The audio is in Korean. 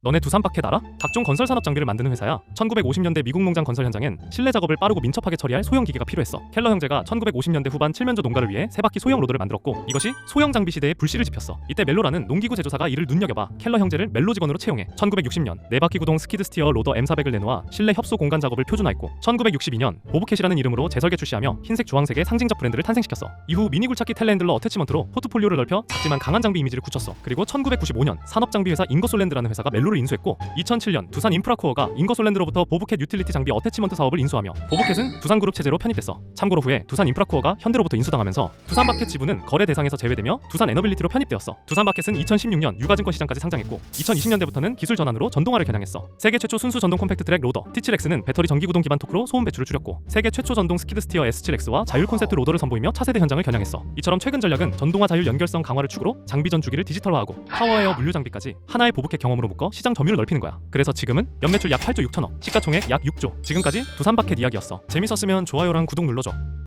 너네 두산 바켓 알아? 각종 건설 산업 장비를 만드는 회사야. 1950년대 미국 농장 건설 현장엔 실내 작업을 빠르고 민첩하게 처리할 소형 기계가 필요했어. 켈러 형제가 1950년대 후반 칠면조 농가를 위해 세 바퀴 소형 로더를 만들었고 이것이 소형 장비 시대의 불씨를 지폈어. 이때 멜로라는 농기구 제조사가 이를 눈여겨봐 켈러 형제를 멜로 직원으로 채용해 1960년 네 바퀴 구동 스키드 스티어 로더 M400을 내놓아 실내 협소 공간 작업을 표준화했고 1962년 보브캣이라는 이름으로 재설계 출시하며 흰색 주황색의 상징적 브랜드를 탄생시켰어. 이후 미니 굴착기 텔레핸들러 어태치먼트로 포트폴리오를 넓혀 작지만 강한 장비 이미지를 굳혔어. 그리고 1995년 산업 장비 회사 인거솔랜드라는 회사가 멜로 를 인수했고 2007년 두산 인프라코어가 인거솔랜드로부터 보브캣 유틸리티 장비 어태치먼트 사업을 인수하며 보브캣은 두산그룹 체제로 편입됐어. 참고로 후에 두산 인프라코어가 현대로부터 인수당하면서 두산바켓 지분은 거래 대상에서 제외되며 두산 에너빌리티로 편입되었어. 두산바켓은 2016년 유가증권 시장까지 상장했고 2020년대부터는 기술 전환으로 전동화를 겨냥했어. 세계 최초 순수 전동 컴팩트 트랙 로더 T7X는 배터리 전기 구동 기반 토크로 소음 배출을 줄였고 세계 최초 전동 스키드 스티어 S7X와 자율 콘셉트 로더를 선보이며 차세대 현장을 겨냥했어. 이처럼 최근 전략은 전동화 자율 연결성 강화를 축으로 장비 전 주기를 디지털화하고 파워웨어 물류 장비까지 하나의 보브캣 경험으로 묶어 시장 점유율을 넓히는 거야. 그래서 지금은 연매출 약 8조 6천억, 시가총액 약 6조. 지금까지 두산바켓 이야기였어. 재밌었으면 좋아요랑 구독 눌러줘.